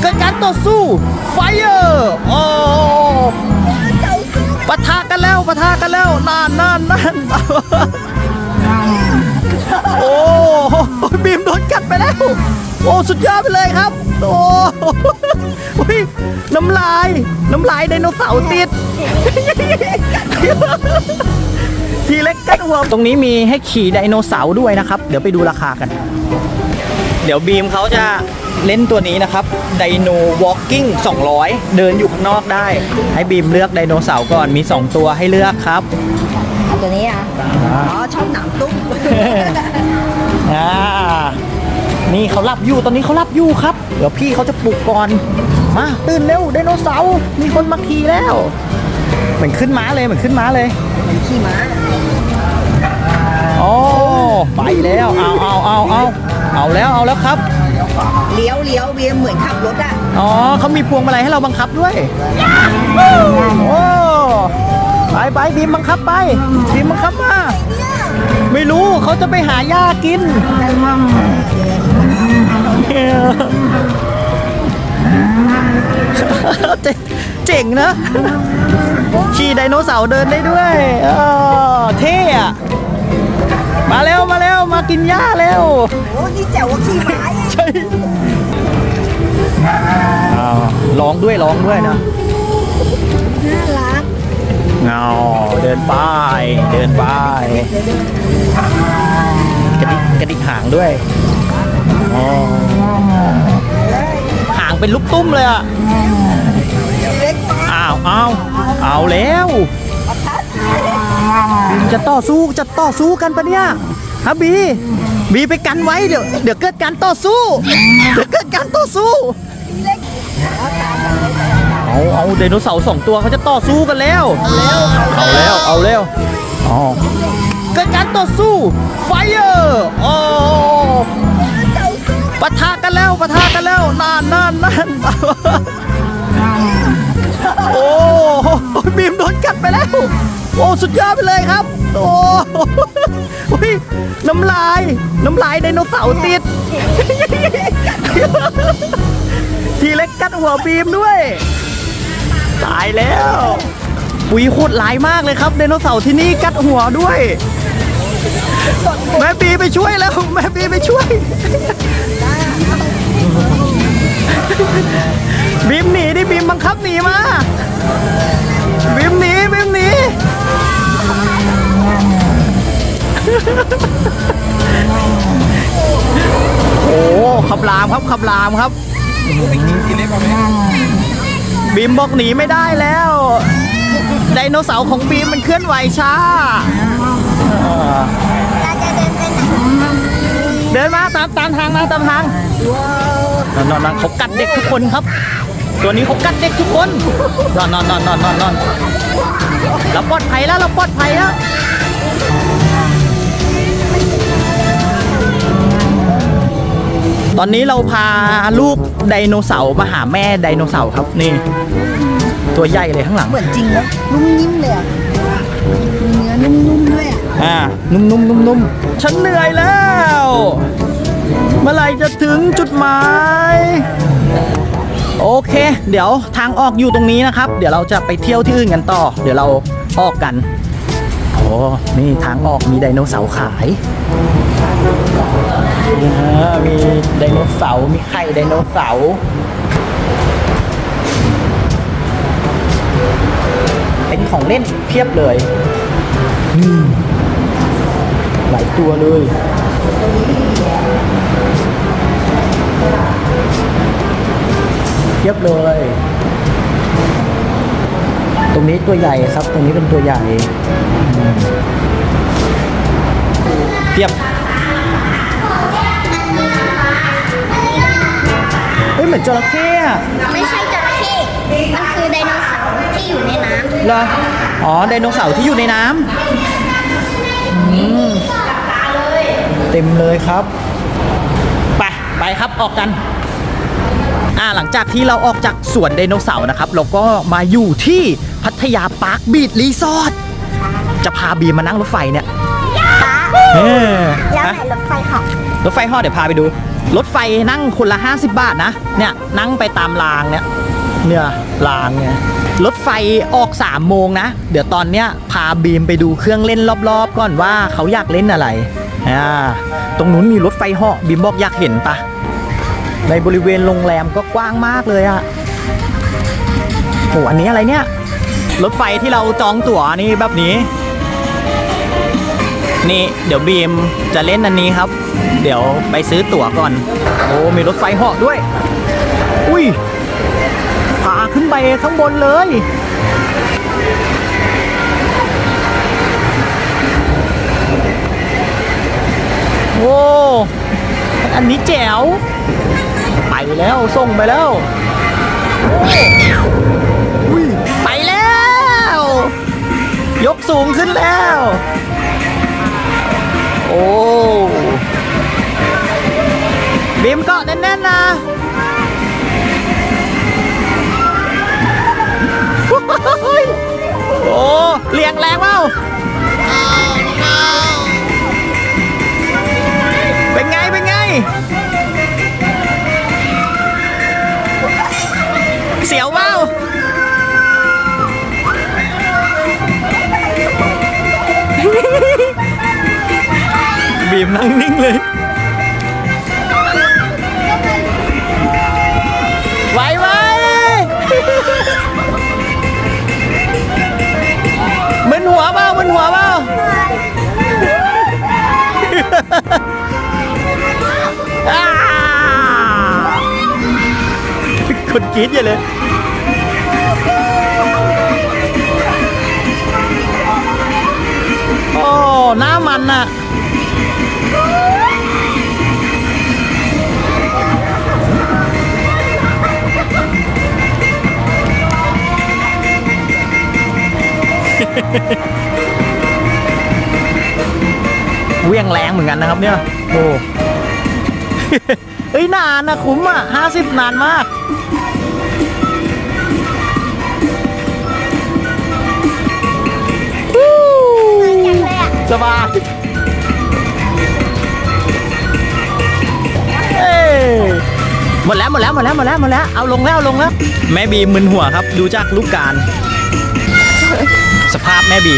เกิดการต่อสู้ไฟเออร์โอ้ปะทะกันแล้วปะทะกันแล้วนานนานนานโอ้บีมโดนกัดไปแล้ว โอ้สุดยอดไปเลยครับ โอ้ยน้ำลาย น้ำลายไดโนเสาร์ติดทีเล็กกัดหัวตรงนี้มีให้ขี่ไดโนเสาร์ด้วยนะครับ เดี๋ยวไปดูราคากัน เดี๋ยวบีมเขาจะเล่นตัวนี้นะครับไดโนวอล์กิ้ง200 เดินอยู่ข้างนอกได้ ให้บีมเลือกไดโนเสาร์ก่อนมี 2 ตัวให้เลือกครับ เอาตัวนี้อะ อ๋อ ชอบหนามตุ้ม อ่านี่เขาหลับอยู่ตอนนี้เขาหลับอยู่ครับ เดี๋ยวพี่เขาจะปลุกก่อน มาตื่นเร็วไดโนเสาร์มีคนมาขี่แล้วเหมือนขึ้นม้าเลยเหมือนขึ้นม้าเลยมันขี้ม้าโอ้ไปแล้วเอาเอาเอาเอา เอาแล้วเอาแล้วครับ เลี้ยวเลี้ยวเวียนเหมือนขับรถอะอ๋อเขามีพวงมาลัยให้เราบังคับด้วย โอ้ไปไปบีมบังคับไปบีมบังคับมาไม่รู้เขาจะไปหาหญ้ากิน เจ๋เจ๋งนะ ขี่ไดโนเสาร์เดินได้ด้วยเออเท่อะ มาแล้วมาแล้วมากินหญ้าแล้วโอ้นี่แจ๋วกว่าขี้ม้าอีกใช่อ้าวร้องด้วยร้องด้วยนะน่ารักเงาเดินไปเดินไปกระดิกกระดิกหางด้วยอ๋อหางเป็นลูกตุ้มเลยอะเล็กมากอ้าวอ้าวเอาแล้ว จะต่อสู้จะต่อสู้กันปะเนี่ยฮะบี บีไปกันไว้เดี๋ยวเดี๋ยวเกิดการต่อสู้ เดี๋ยวเกิดการต่อสู้ เอาเอาไดโนเสาร์สองตัวเขาจะต่อสู้กันแล้ว เอาแล้วเอาแล้วอ๋อเกิดการต่อสู้ไฟเออร์โอ้ปะทะกันแล้วปะทะกันแล้วนานนานนานโอ้บีมโดนกัดไปแล้ว โอ้สุดยอดไปเลยครับ โอ้อุ๊ยน้ำลาย น้ำลายไดโนเสาร์ติด ทีเล็กกัดหัวบีมด้วย ตายแล้ว ปุ๋ยโคตรหลายมากเลยครับไดโนเสาร์ที่นี่กัดหัวด้วย แม่บีไปช่วยแล้ว แม่บีไปช่วย บีมหนีดิบีมบังคับหนีมา บีมหนี โอ้ขับลามครับขับลามครับ บีมบอกหนีไม่ได้แล้วไดโนเสาร์ของบีมมันเคลื่อนไหวช้า เราจะเดินไปไหนเดินมาตามตามทางมาตามทางนอนนอนนอนเขากัดเด็กทุกคนครับ ตัวนี้เขากัดเด็กทุกคนนอนนอนนอนนอนนอนนอนเราปลอดภัยแล้วเราปลอดภัยแล้ว ตอนนี้เราพาลูกไดโนเสาร์มาหาแม่ไดโนเสาร์ครับนี่ ตัวใหญ่เลยข้างหลัง เหมือนจริงนะนุ่มนิ่มเลยอะเนื้อนุ่มๆด้วยอะอ่า นุ่มนุ่มนุ่มนุ่มฉันเหนื่อยแล้ว เมื่อไหร่จะถึงจุดหมาย โอเค เดี๋ยวทางออกอยู่ตรงนี้นะครับ เดี๋ยวเราจะไปเที่ยวที่อื่นกันต่อ เดี๋ยวเราออกกัน โอ้นี่ทางออกมีไดโนเสาร์ขาย อ่ามีไดโนเสาร์มีไข่ไดโนเสาร์เป็นของเล่นเพียบเลยหลายตัวเลยเทียบเลย ตรงนี้ตัวใหญ่ครับ ตรงนี้เป็นตัวใหญ่เทียบ เฮ้ยเหมือนจระเข้อะไม่ใช่จระเข้มันคือไดโนเสาร์ที่อยู่ในน้ำเหรออ๋อไดโนเสาร์ที่อยู่ในน้ำอืมเต็มเลยครับ ไปไปครับออกกันอ่าหลังจากที่เราออกจากสวนไดโนเสาร์นะครับ เราก็มาอยู่ที่พัทยาปาร์คบีดรีสอร์ทจะพาบีมมานั่งรถไฟเนี่ยป้าเออแล้วฮะไหนรถไฟเหอกรถไฟห่อเดี๋ยวพาไปดู รถไฟนั่งคนละ 50 บาทนะ เนี่ยนั่งไปตามรางเนี่ย เนี่ยรางเนี่ยรถไฟออก3โมงนะ เดี๋ยวตอนเนี้ยพาบีมไปดูเครื่องเล่นรอบๆ ก่อนว่าเขาอยากเล่นอะไร อ่า ตรงนู้นมีรถไฟเหาะบีมบอกอยากเห็นปะ ในบริเวณโรงแรมก็กว้างมากเลยอะโหอันนี้อะไรเนี่ย รถไฟที่เราจองตั๋วนี่แบบนี้ นี่เดี๋ยวบีมจะเล่นอันนี้ครับ เดี๋ยวไปซื้อตั๋วก่อน โอ้ มีรถไฟเหาะด้วย อุ้ยพาขึ้นไปข้างบนเลย โอ้ อันนี้แจ๋ว ไปแล้ว ส่งไปแล้วอุ้ยไปแล้ว ยกสูงขึ้นแล้ว โอ้ บีมเกาะแน่นๆนะโอ้เลียงแรงเปล่าเป็นไง เป็นไง เสียวเปล่าบีมนั่งนิ่งเลย คนกรี๊ดอย่าเลยโอ้หน้ามันน่ะเวียงแรงเหมือนกันนะครับเนี่ย โอ้ เฮ้ยนานนะคุ้มอะห้าสิบนานมากจังเลยอะสบายเอ้ยหมดแล้วหมดแล้วหมดแล้วหมดแล้วหมดแล้วเอาลงแล้วเอาลงแล้ว แม่บีมึนหัวครับ ดูจากลูกการ สภาพแม่บี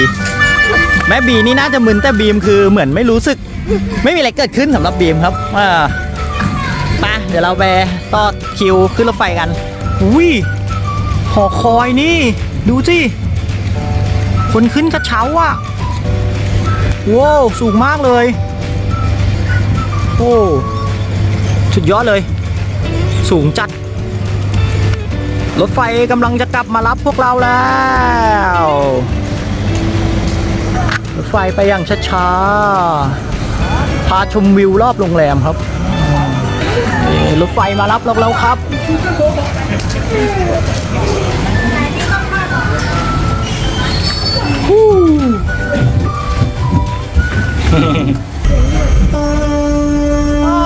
แม่บีนี่น่าจะมึนแต่บีมคือเหมือนไม่รู้สึก ไม่มีอะไรเกิดขึ้นสำหรับบีมครับอ่าไป เดี๋ยวเราไปต่อคิวขึ้นรถไฟกัน อุ้ยหอคอยนี่ ดูสิ คนขึ้นกระเช้าอะว้าวสูงมากเลย โอ้สุดยอดเลย สูงจัด รถไฟกำลังจะกลับมารับพวกเราแล้ว รถไฟไปอย่างช้าๆ พาชมวิวรอบโรงแรมครับ รถไฟมารับเราแล้วครับฮู้อ้อ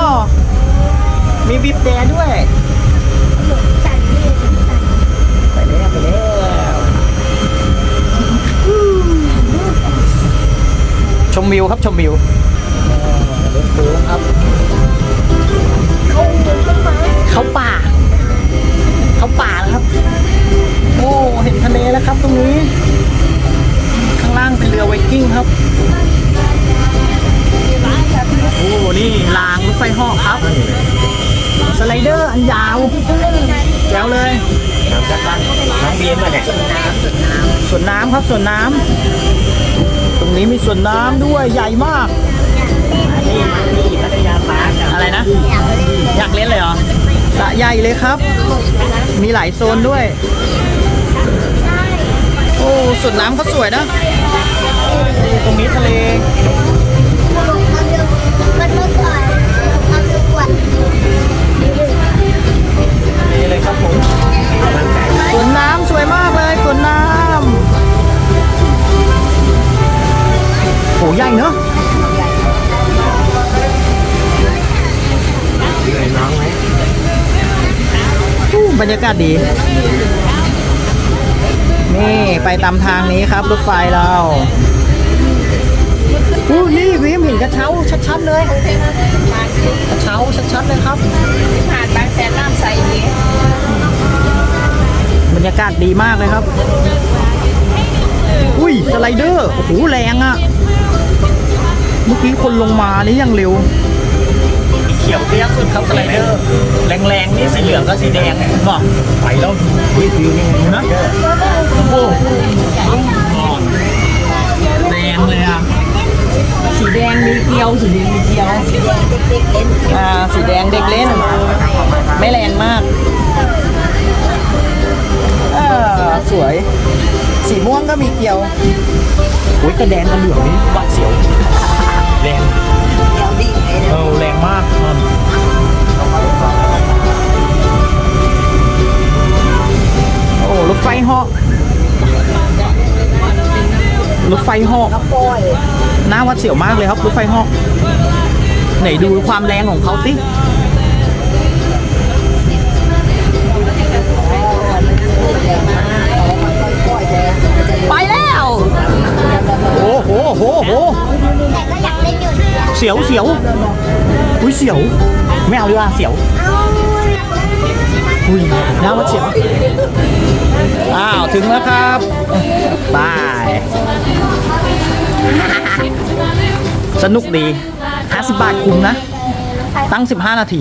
มีบีบแดด้วย ไปแล้วไปแล้ว ชมวิวครับชมวิวรถโค้งครับ เขาป่า เขาป่าแล้วครับ โอ้เห็นทะเลแล้วครับตรงนี้ ข้างล่างเป็นเรือไวกิ้งครับโอ้นี่รางรถไฟเหาะครับ สไลเดอร์อันยาวแจ๋วเลยน้ำจักรน้องบีมมาเนี่ยสวนน้ำครับสวนน้ำตรงนี้มีสวนน้ำด้วยใหญ่มากนี่นี่พัทยาปาร์คอะอะไรนะ อยากเล่นเลยเหรอ สะใหญ่เลยครับ มีหลายโซนด้วย โอ้สวนน้ำก็สวยนะตรงนี้ทะเลนี่เลยครับผมสวนน้ำสวยมากเลยสวนน้ำโหใหญ่เนอะ รรยากาศดี นี่ไปตามทางนี้ครับรถไฟเราอู้นี่วิมเห็นกระเช้าชัดๆเลยกระเช้าชัดๆเลยครับผ่านบางแสนน้ำใสนี้บรรยากาศดีมากเลยครับ อุ้ยสไลเดอร์โอ้โหแรงอะเมื่อกี้คนลงมานี่ยังเร็ว เขียวเตี้ยสุดครับสไลเดอร์แรงๆนี่สีเหลืองก็สีแดงบอกไปแล้ววิวนี่นะโอ้โหแดงเลยอะสีแดงมีเกลียวสีแดงมีเกลียวอ่าสีแดงเด็กเล่น ไม่แรงมากอ่าสวย สีม่วงก็มีเกลียวอุ้ยกระแดงกับเหลืองนี่หวาดเสียวแรง เออแรงมากมันโอ้รถไฟเหาะรถไฟเหาะหน้าหวัดเสียวมากเลยครับรถไฟเหาะไหนดูความแรงของเขาสิไปแล้ว สียวเสียวอุ้ยเสียว ไม่เอาดีกว่าเสียวอุ้ยน้ามันเสียว อ้าว ถึงแล้วครับบาย สนุกดี 50 บาทคุ้มนะ ตั้ง 15 นาที